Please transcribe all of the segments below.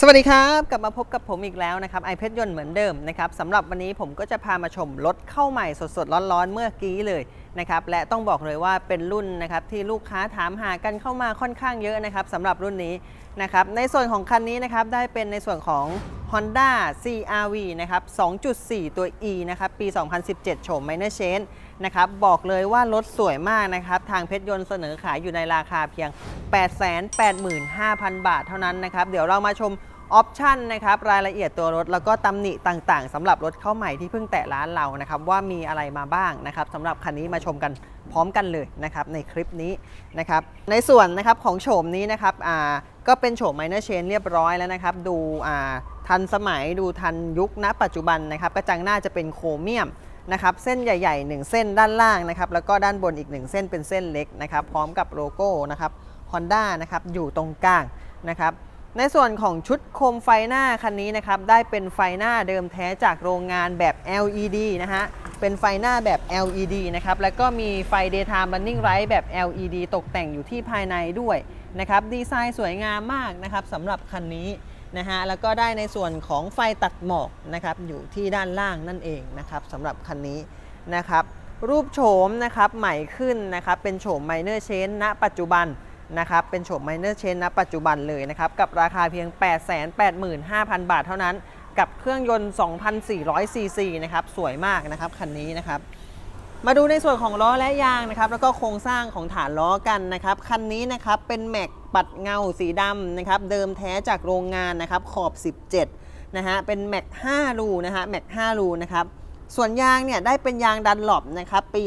สวัสดีครับ กลับมาพบกับผมอีกแล้วนะครับไอเพชรยนต์เหมือนเดิมนะครับสำหรับวันนี้ผมก็จะพามาชมรถเข้าใหม่สดๆ ร้อนๆ เมื่อกี้เลย นะครับและต้องบอกเลยว่าเป็นรุ่นนะครับที่ลูกค้าถามหากันเข้ามาค่อนข้างเยอะนะครับสำหรับรุ่นนี้นะครับในส่วนของคันนี้นะครับได้เป็นในส่วนของ Honda CRV นะครับ 2.4 ตัว E นะครับ ปี 2017 โฉม Minor Change นะครับ บอกเลยว่ารถสวยมากนะครับ ทางเพชรยนต์เสนอขายอยู่ในราคาเพียง 885,000 บาทเท่านั้นนะครับ เดี๋ยวเรามาชม ออปชันนะครับรายละเอียดตัวรถ แล้วก็ตำหนิต่างๆสำหรับรถเข้าใหม่ที่เพิ่งแตะร้านเรานะครับว่ามีอะไรมาบ้างนะครับสำหรับคันนี้มาชมกันพร้อมกันเลยนะครับในคลิปนี้นะครับในส่วนนะครับของโฉมนี้นะครับอ่าก็เป็นโฉม Minor Change เรียบร้อยแล้วนะครับดูอ่าทันสมัยดูทันยุคณปัจจุบันนะครับกระจังหน้าจะเป็นโครเมียมนะครับเส้นใหญ่ๆ 1 เส้นด้านล่างนะครับแล้วก็ด้านบนอีก 1 เส้นเป็นเส้นเล็กนะครับพร้อมกับโลโก้นะครับ Honda นะครับอยู่ตรงกลางนะครับ ในส่วนของชุดโคมไฟหน้าคันนี้นะครับ ได้เป็นไฟหน้าเดิมแท้จากโรงงานแบบ LED นะฮะ เป็นไฟหน้าแบบ LED นะครับ แล้วก็มีไฟ daytime running light แบบ LED ตกแต่งอยู่ที่ภายในด้วยนะครับ ดีไซน์สวยงามมากนะครับสำหรับคันนี้นะฮะ แล้วก็ได้ในส่วนของไฟตัดหมอกนะครับ อยู่ที่ด้านล่างนั่นเองนะครับสำหรับคันนี้นะครับ รูปโฉมนะครับใหม่ขึ้นนะครับ เป็นโฉม Minor Change ณ ปัจจุบัน นะครับ เป็นโฉม Minor Change ณปัจจุบันเลยนะครับ กับราคาเพียง 885,000 บาทเท่านั้น กับเครื่องยนต์ 2,400 ซีซีนะครับ สวยมากนะครับ คันนี้นะครับ มาดูในส่วนของล้อและยางนะครับ แล้วก็โครงสร้างของฐานล้อกันนะครับ คันนี้นะครับ เป็นแม็กปัดเงาสีดำนะครับ เดิมแท้จากโรงงานนะครับ ขอบ 17 นะฮะ เป็นแม็ก5รูนะฮะ แม็ก5รูนะครับ ส่วนยางเนี่ยได้เป็นยางดันหลบนะครับปี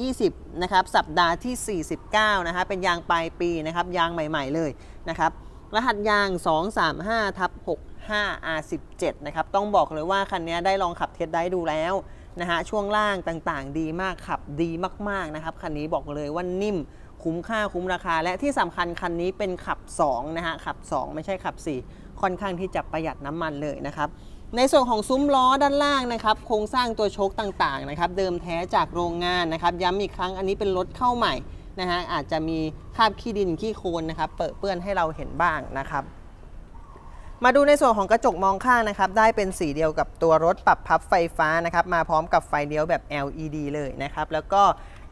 2020 นะครับสัปดาห์ที่ 49 นะฮะเป็นยางปลายปีนะครับยางใหม่ๆเลยนะครับรหัสยาง 235ทับ65 R17 นะครับต้องบอกเลยว่าคันนี้ได้ลองขับเทสได้ดูแล้วนะฮะช่วงล่างต่างๆ ดีมากขับดีมากๆนะครับคันนี้บอกเลยว่านิ่มคุ้มค่าคุ้มราคา และที่สำคัญคันนี้เป็นขับ2นะฮะขับ 2 ไม่ใช่ขับ 4 ค่อนข้างที่จะประหยัดน้ำมันเลยนะครับ ในส่วนของซุ้มล้อด้านล่างนะครับโครงสร้างตัวโชคต่างๆนะครับเดิมแท้จากโรงงานนะครับย้ำอีกครั้งอันนี้เป็นรถเข้าใหม่นะฮะอาจจะมีคราบขี้ดินขี้โคลนนะครับเปเปื้อนให้เราเห็นบ้างนะครับ มาดูในส่วนของกระจกมองข้างนะครับได้เป็นสีเดียวกับตัวรถปรับพับไฟฟ้านะครับมาพร้อมกับไฟเลี้ยวแบบ LED เลยนะครับแล้วก็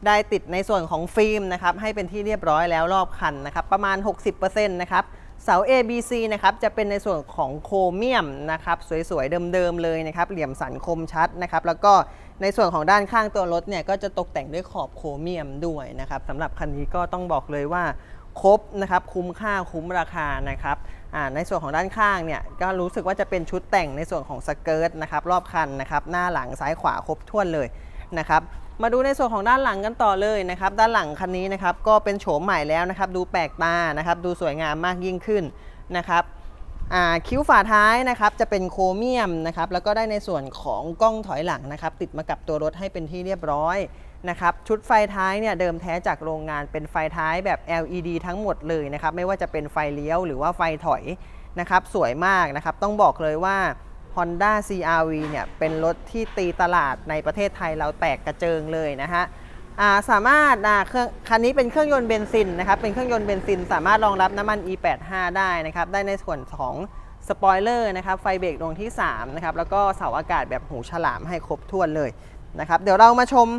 ได้ติดในส่วนของฟิล์มนะครับให้เป็นที่เรียบร้อยแล้วรอบคันนะครับประมาณ 60%นะครับ เสา ABC นะครับจะเป็นในส่วนของโครเมียมนะครับสวยๆเดิมๆเลยนะครับเหลี่ยมสันคมชัดนะครับแล้วก็ในส่วนของด้านข้างตัวรถเนี่ยก็จะตกแต่งด้วยขอบโครเมียมด้วยนะครับสำหรับคันนี้ก็ต้องบอกเลยว่าครบนะครับคุ้มค่าคุ้มราคานะครับในส่วนของด้านข้างเนี่ยก็รู้สึกว่าจะเป็นชุดแต่งในส่วนของสเกิร์ตนะครับรอบคันนะครับหน้าหลังซ้ายขวาครบถ้วนเลยนะครับ มาดูในส่วนของด้านหลังกันต่อเลยนะครับด้านหลังคันนี้นะครับก็เป็นโฉมใหม่แล้วนะครับดูแปลกตานะครับดูสวยงามมากยิ่งขึ้นนะครับคิ้วฝาท้ายนะครับจะเป็นโครเมียมนะครับแล้วก็ได้ในส่วนของกล้องถอยหลังนะครับติดมากับตัวรถให้เป็นที่เรียบร้อยนะครับชุดไฟท้ายเนี่ยเดิมแท้จากโรงงานเป็นไฟท้ายแบบ LED ทั้งหมดเลยนะครับไม่ว่าจะเป็นไฟเลี้ยวหรือว่าไฟถอยนะครับสวยมากนะครับต้องบอกเลยว่า Honda CRV เนี่ยเป็นรถที่ตีตลาดในประเทศไทยเราแตกกระเจิงเลยนะฮะาสามารถาเครื่องคันนี้เป็นเครื่องยนต์เบนซินนะครับเป็นเครื่องยนต์เบนซิน สามารถรองรับน้ำมัน E85 ได้นะครับได้ในส่วนของสปอยเลอร์นะครับไฟเบรกดวงที่3นะครับแล้วก็เสาอากาศแบบหูฉลามให้ครบถ้วนเลยนะครับเดี๋ยวเรามาชม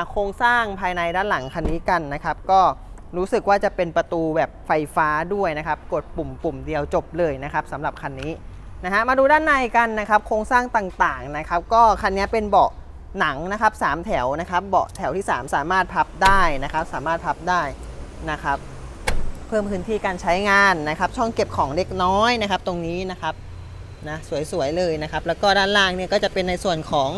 าโครงสร้างภายในด้านหลังคันนี้กันนะครับก็รู้สึกว่าจะเป็นประตูแบบไฟฟ้าด้วยนะครับ กดปุ่มปุ่มเดียวจบเลยนะครับสำหรับคันนี้ นะฮะมาดูด้านในกันนะครับโครงสร้างต่างๆนะครับก็คันนี้เป็นเบาะหนังนะครับสามแถวนะครับเบาะแถวที่ 3 สามารถพับได้นะครับสามารถพับได้นะครับเพิ่มพื้นที่การใช้งานนะครับ ช่องเก็บของเล็กน้อยนะครับ ตรงนี้นะครับนะสวยๆเลยนะครับ แล้วก็ด้านล่างเนี่ยก็จะเป็นในส่วนของ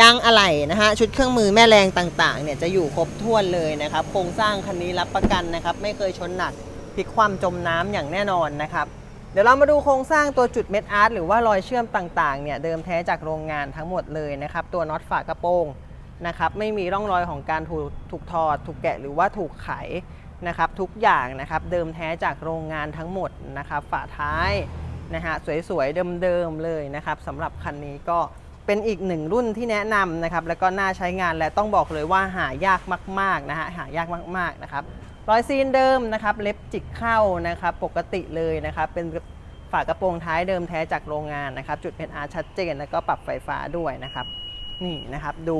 ยางอะไหล่นะฮะชุดเครื่องมือแม่แรงต่างๆเนี่ยจะอยู่ครบถ้วนเลยนะครับ โครงสร้างคันนี้รับประกันนะครับ ไม่เคยชนหนักพลิกความจมน้ำอย่างแน่นอนนะครับ เดี๋ยวเรามาดูโครงสร้างตัวจุดเม็ดอาร์ตหรือว่ารอยเชื่อมต่างๆเนี่ยเดิมแท้จากโรงงานทั้งหมดเลยนะครับ ตัวน็อตฝากระโปรงนะครับไม่มีร่องรอยของการถูกถูกถอด ถูกแกะหรือว่าถูกไขนะครับทุกอย่างนะครับเดิมแท้จากโรงงานทั้งหมดนะครับฝาท้ายนะฮะสวยๆเดิมๆเลยนะครับสำหรับคันนี้ก็เป็นอีกหนึ่งรุ่นที่แนะนำนะครับแล้วก็น่าใช้งานและต้องบอกเลยว่าหายากมากๆนะฮะหายากมากๆนะครับ รอยซีนเดิมนะครับ เล็บจิกเข้านะครับ ปกติเลยนะครับ เป็นฝากระโปรงท้ายเดิมแท้จากโรงงานนะครับ จุด NR ชัดเจนแล้วก็ปรับไฟฟ้าด้วยนะครับ นี่นะครับดู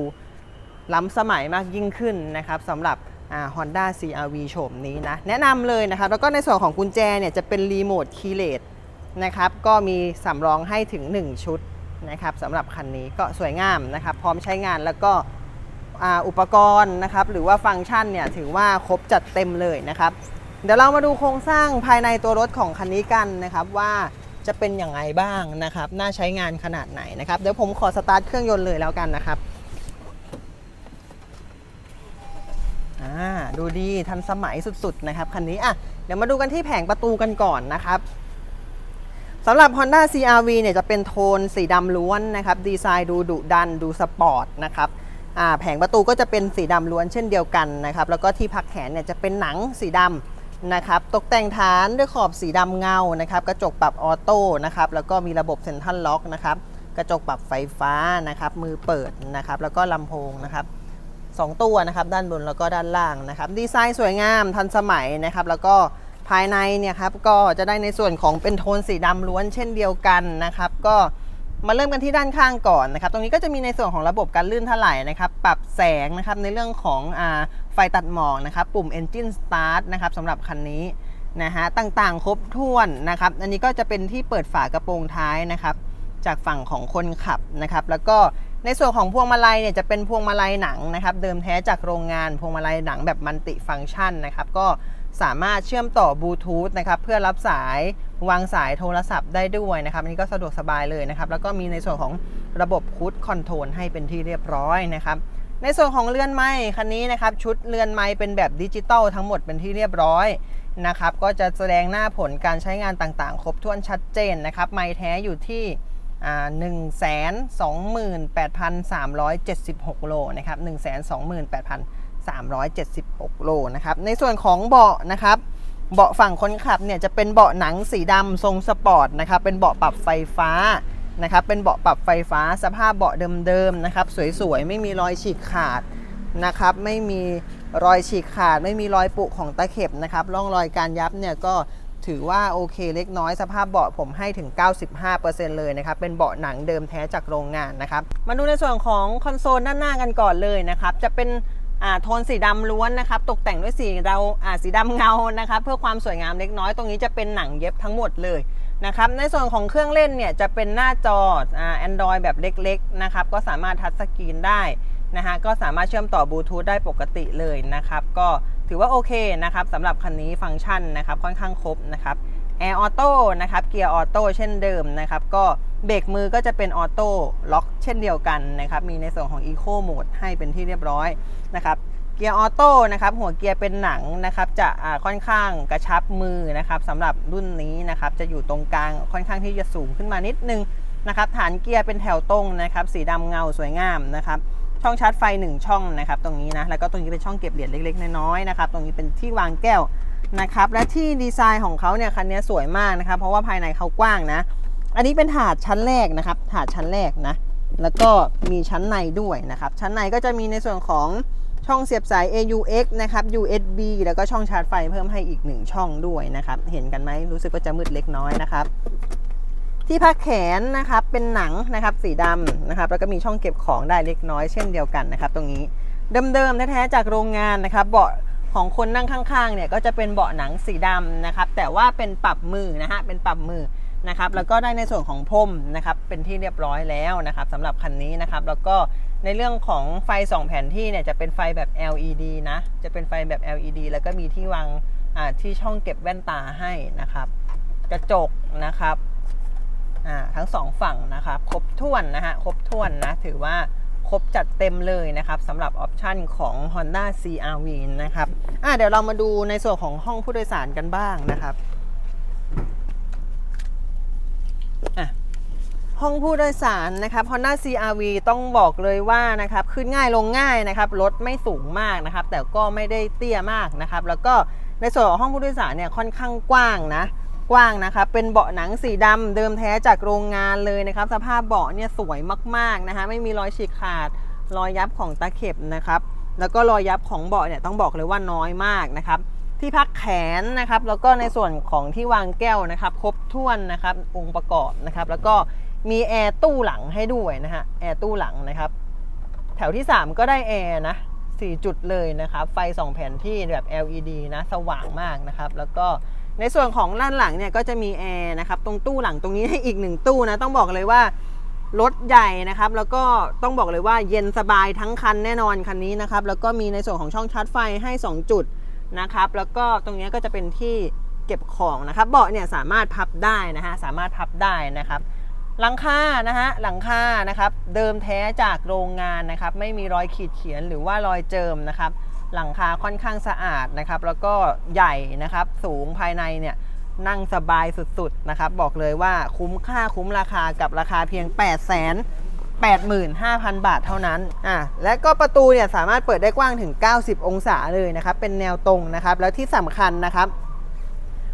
ล้ำสมัยมากยิ่งขึ้นนะครับสำหรับฮอ่า Honda CRV โฉมนี้นะ แนะนำเลยนะครับ แล้วก็ในส่วนของกุญแจเนี่ยจะเป็นรีโมทคีเลสนะครับ ก็มีสำรองให้ถึง 1 ชุดนะครับสำหรับคันนี้ก็สวยงามนะครับ พร้อมใช้งานแล้วก็ อุปกรณ์นะครับหรือว่าฟังก์ชันเนี่ยถือว่าครบจัดเต็มเลยนะครับเดี๋ยวเรามาดูโครงสร้างภายในตัวรถของคันนี้กันนะครับว่าจะเป็นอย่างไรบ้างนะครับ น่าใช้งานขนาดไหนนะครับ เดี๋ยวผมขอสตาร์ทเครื่องยนต์เลยแล้วกันนะครับอ่าดูดีทันสมัยสุดๆนะครับคันนี้อะเดี๋ยวมาดูกันที่แผงประตูกันก่อนนะครับสำหรับ Honda CRV เนี่ยจะเป็นโทนสีดำล้วนนะครับ ดีไซน์ดูดุดันดูสปอร์ตนะครับ แผงประตูก็จะเป็นสีดำล้วนเช่นเดียวกันนะครับ แล้วก็ที่พักแขนเนี่ยจะเป็นหนังสีดำนะครับ ตกแต่งฐานด้วยขอบสีดำเงานะครับ กระจกปรับออโต้นะครับ แล้วก็มีระบบเซ็นทรัลล็อกนะครับ กระจกปรับไฟฟ้านะครับ มือเปิดนะครับ แล้วก็ลำโพงนะครับสองตัวนะครับ ด้านบนแล้วก็ด้านล่างนะครับ ดีไซน์สวยงามทันสมัยนะครับ แล้วก็ภายในเนี่ยครับ ก็จะได้ในส่วนของเป็นโทนสีดำล้วนเช่นเดียวกันนะครับ ก็ มาเริ่มกันที่ด้านข้างก่อนนะครับ ตรงนี้ก็จะมีในส่วนของระบบการลื่นถลายนะครับ ปรับแสงนะครับในเรื่องของอไฟตัดหมอกนะครับ ปุ่ม Engine Start นะครับสำหรับคันนี้นะฮะ ต่างๆ ครบถ้วนนะครับ อันนี้ก็จะเป็นที่เปิดฝากระโปรงท้ายนะครับ จากฝั่งของคนขับนะครับ แล้วก็ในส่วนของพวงมาลัยเนี่ยจะเป็นพวงมาลัยหนังนะครับ เดิมแท้จากโรงงานพวงมาลัยหนังแบบมัลติฟังก์ชันนะครับ ก็ สามารถเชื่อมต่อบลูทูธนะครับเพื่อรับสายวางสายโทรศัพท์ได้ด้วยนะครับอันนี้ก็สะดวกสบายเลยนะครับ แล้วก็มีในส่วนของระบบคูดคอนโทรลให้เป็นที่เรียบร้อยนะครับ ในส่วนของเรือนไม้คันนี้นะครับชุดเรือนไม้เป็นแบบดิจิตอลทั้งหมดเป็นที่เรียบร้อยนะครับก็จะแสดงหน้าผลการใช้งานต่างๆ ครบถ้วนชัดเจนนะครับ ไม้แท้อยู่ที่หนึ่งแสนสองหมื่นแปดพันสามร้อยเจ็ดสิบหกโลนะครับหนึ่งแสนสองหมื่นแปดพัน สามร้อยเจ็ดสิบหกโลนะครับ ในส่วนของเบาะนะครับ เบาะฝั่งคนขับเนี่ยจะเป็นเบาะหนังสีดำทรงสปอร์ตนะครับ เป็นเบาะปรับไฟฟ้านะครับ เป็นเบาะปรับไฟฟ้าสภาพเบาะเดิมๆนะครับ สวยๆ ไม่มีรอยฉีกขาดนะครับ ไม่มีรอยฉีกขาด ไม่มีรอยปุของตะเข็บนะครับ ร่องรอยการยับเนี่ยก็ถือว่าโอเคเล็กน้อยสภาพเบาะผมให้ถึง 95%เลยนะครับ เป็นเบาะหนังเดิมแท้จากโรงงานนะครับ มาดูในส่วนของคอนโซลด้านหน้ากันก่อนเลยนะครับ จะเป็น โทนสีดำล้วนนะครับ ตกแต่งด้วยสีเราสีดำเงานะครับ เพื่อความสวยงามเล็กน้อย ตรงนี้จะเป็นหนังเย็บทั้งหมดเลยนะครับ ในส่วนของเครื่องเล่นเนี่ยจะเป็นหน้าจอแอ่า Android แบบเล็กๆนะครับ ก็สามารถทัชสกรีนได้นะฮะ ก็สามารถเชื่อมต่อบลูทูธได้ปกติเลยนะครับ ก็ถือว่าโอเคนะครับสำหรับคันนี้ฟังก์ชันนะครับค่อนข้างครบนะครับแอร์ออโต้นะครับ เกียร์ออโต้เช่นเดิมนะครับ ก็ เบรกมือก็จะเป็นออโต้ล็อกเช่นเดียวกันนะครับ มีในส่วนของ Eco Mode ให้เป็นที่เรียบร้อยนะครับ เกียร์ออโต้นะครับ หัวเกียร์เป็นหนังนะครับ จะค่อนข้างกระชับมือนะครับสำหรับรุ่นนี้นะครับ จะอยู่ตรงกลางค่อนข้างที่จะสูงขึ้นมานิดนึงนะครับ ฐานเกียร์เป็นแถวตรงนะครับ สีดำเงาสวยงามนะครับ ช่องชาร์จไฟ 1 ช่องนะครับ ตรงนี้นะ แล้วก็ตรงนี้เป็นช่องเก็บเหรียญเล็กๆ น้อยๆนะครับ ตรงนี้เป็นที่วางแก้วนะครับ และที่ดีไซน์ของเขาเนี่ยคันนี้สวยมากนะครับ เพราะว่าภายในเขากว้างนะ อันนี้เป็นถาดชั้นแรกนะครับ ถาดชั้นแรกนะ แล้วก็มีชั้นในด้วยนะครับ ชั้นในก็จะมีในส่วนของช่องเสียบสาย AUX นะครับ USB แล้วก็ช่องชาร์จไฟเพิ่มให้อีก1ช่องด้วยนะครับ เห็นกันไหมรู้สึกว่าจะมืดเล็กน้อยนะครับ ที่พักแขนนะครับเป็นหนังนะครับสีดำนะครับ แล้วก็มีช่องเก็บของได้เล็กน้อยเช่นเดียวกันนะครับ ตรงนี้เดิมๆแท้ๆจากโรงงานนะครับ เบาะของคนนั่งข้างๆเนี่ยก็จะเป็นเบาะหนังสีดำนะครับ แต่ว่าเป็นปรับมือนะฮะเป็นปรับมือ นะครับแล้วก็ได้ในส่วนของพรมนะครับเป็นที่เรียบร้อยแล้วนะครับสำหรับคันนี้นะครับแล้วก็ในเรื่องของไฟ2แผ่นที่เนี่ยจะเป็นไฟแบบ LED นะจะเป็นไฟแบบ LED แล้วก็มีที่วางที่ช่องเก็บแว่นตาให้นะครับ กระจกนะครับทั้งสองฝั่งนะครับครบถ้วนนะฮะครบถ้วนนะถือว่าครบจัดเต็มเลยนะครับสำหรับออปชันของ Honda CRV นะครับอ่าเดี๋ยวเรามาดูในส่วนของห้องผู้โดยสารกันบ้างนะครับอะ ห้องผู้โดยสารนะครับ Honda CRV ต้องบอกเลยว่านะครับขึ้นง่ายลงง่ายนะครับรถไม่สูงมากนะครับ แต่ก็ไม่ได้เตี้ยมากนะครับ แล้วก็ในส่วนของห้องผู้โดยสารเนี่ยค่อนข้างกว้างนะกว้างนะครับเป็นเบาะหนังสีดำเดิมแท้จากโรงงานเลยนะครับ สภาพเบาะเนี่ยสวยมากๆนะคะไม่มีรอยฉีกขาดรอยยับของตะเข็บนะครับ แล้วก็รอยยับของเบาะเนี่ยต้องบอกเลยว่าน้อยมากนะครับ ที่พักแขนนะครับ แล้วก็ในส่วนของที่วางแก้วนะครับ ครบถ้วนนะครับองค์ประกอบนะครับ แล้วก็ มีแอร์ตู้หลังให้ด้วยนะฮะแอร์ตู้หลังนะครับ แถวที่ 3 ก็ได้แอร์นะ4จุดเลยนะครับ ไฟ 2 แผ่นที่แบบ LED นะสว่างมากนะครับ แล้วก็ในส่วนของด้านหลังเนี่ยก็จะมีแอร์นะครับ ตรงตู้หลังตรงนี้ให้อีกหนึ่งตู้นะ ต้องบอกเลยว่ารถใหญ่นะครับ แล้วก็ต้องบอกเลยว่าเย็นสบายทั้งคันแน่นอนคันนี้นะครับ แล้วก็มีในส่วนของช่องชาร์จไฟให้ 2 จุดนะครับ แล้วก็ตรงนี้ก็จะเป็นที่เก็บของนะครับ เบาะเนี่ยสามารถพับได้นะฮะ สามารถพับได้นะครับ หลังคานะฮะหลังคานะครับเดิมแท้จากโรงงานนะครับ ไม่มีรอยขีดเขียนหรือว่ารอยเจิมนะครับ หลังคาค่อนข้างสะอาดนะครับ แล้วก็ใหญ่นะครับ สูงภายในเนี่ยนั่งสบายสุดๆนะครับ บอกเลยว่าคุ้มค่าคุ้มราคากับราคาเพียง 8 0 0 0 0 85,000 บาทเท่านั้น อะ และก็ประตูเนี่ยสามารถเปิดได้กว้างถึง 90 องศาเลยนะครับ เป็นแนวตรงนะครับ แล้วที่สำคัญนะครับ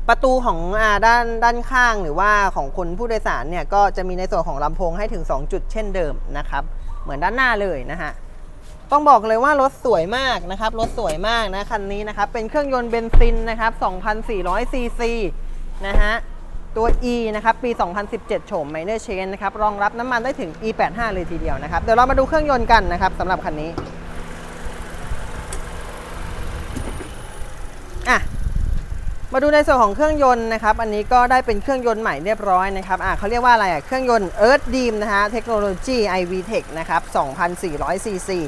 ประตูของอาด้านด้านข้างหรือว่าของคนผู้โดยสารเนี่ยก็จะมีในส่วนของลำโพงให้ถึง 2 จุดเช่นเดิมนะครับ เหมือนด้านหน้าเลยนะฮะต้องบอกเลยว่ารถสวยมากนะครับ รถสวยมากนะคันนี้นะครับ เป็นเครื่องยนต์เบนซินนะครับ 2,400 ซีซีนะฮะ ตัว E นะครับ ปี 2017 โฉม Minor Change นะครับ รองรับน้ำมันได้ถึง E85 เลยทีเดียวนะครับ เดี๋ยวเรามาดูเครื่องยนต์กันนะครับสำหรับคันนี้ อะ มาดูในส่วนของเครื่องยนต์นะครับ อันนี้ก็ได้เป็นเครื่องยนต์ใหม่เรียบร้อยนะครับอะเขาเรียกว่าอะไรอะ เครื่องยนต์ Earth Dream นะฮะ เทคโนโลยี iVTEC นะครับ2,400ซีซี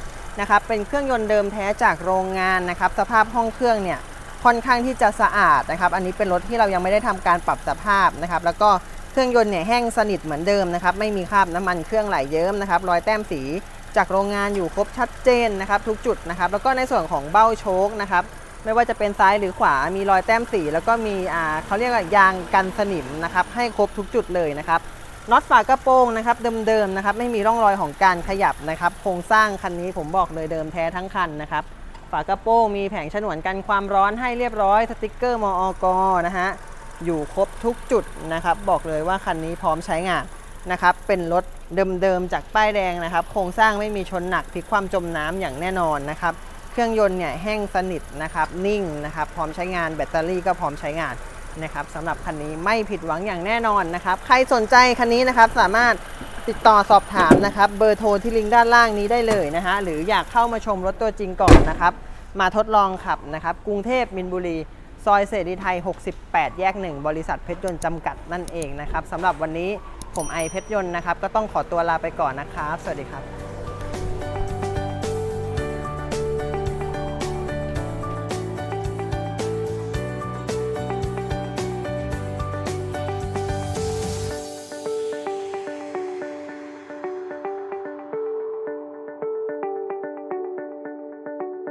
นะครับ เป็นเครื่องยนต์เดิมแท้จากโรงงานนะครับ สภาพห้องเครื่องเนี่ยค่อนข้างที่จะสะอาดนะครับ อันนี้เป็นรถที่เรายังไม่ได้ทำการปรับสภาพนะครับ แล้วก็เครื่องยนต์เนี่ยแห้งสนิทเหมือนเดิมนะครับ ไม่มีคราบน้ำมันเครื่องไหลเยิ้มนะครับ รอยแต้มสีจากโรงงานอยู่ครบชัดเจนนะครับทุกจุดนะครับ แล้วก็ในส่วนของเบ้าโชคนะครับ ไม่ว่าจะเป็นซ้ายหรือขวามีรอยแต้มสี แล้วก็มีอ่าเขาเรียกว่ายางกันสนิมนะครับให้ครบทุกจุดเลยนะครับน็อตฝากระโปรงนะครับเดิมๆนะครับไม่มีร่องรอยของการขยับนะครับโครงสร้างคันนี้ผมบอกเลยเดิมแท้ทั้งคันนะครับฝากระโปรงมีแผงฉนวนกันความร้อนให้เรียบร้อยสติกเกอร์มอกนะฮะอยู่ครบทุกจุดนะครับบอกเลยว่าคันนี้พร้อมใช้งานนะครับเป็นรถเดิมๆจากป้ายแดงนะครับ โครงสร้างไม่มีชนหนักพลิกความจมน้ำอย่างแน่นอนนะครับ เครื่องยนต์เนี่ยแห้งสนิทนะครับ นิ่งนะครับ พร้อมใช้งานแบตเตอรี่ก็พร้อมใช้งานนะครับสำหรับคันนี้ไม่ผิดหวังอย่างแน่นอนนะครับ ใครสนใจคันนี้นะครับสามารถติดต่อสอบถามนะครับ เบอร์โทรที่ลิงก์ด้านล่างนี้ได้เลยนะฮะหรืออยากเข้ามาชมรถตัวจริงก่อนนะครับ มาทดลองขับนะครับ กรุงเทพมินบุรี ซอยเสรีไทย 68 แยก 1 บริษัทเพชรยนต์จำกัดนั่นเองนะครับสำหรับวันนี้ผมไอเพชรยนต์นะครับ ก็ต้องขอตัวลาไปก่อนนะครับ สวัสดีครับ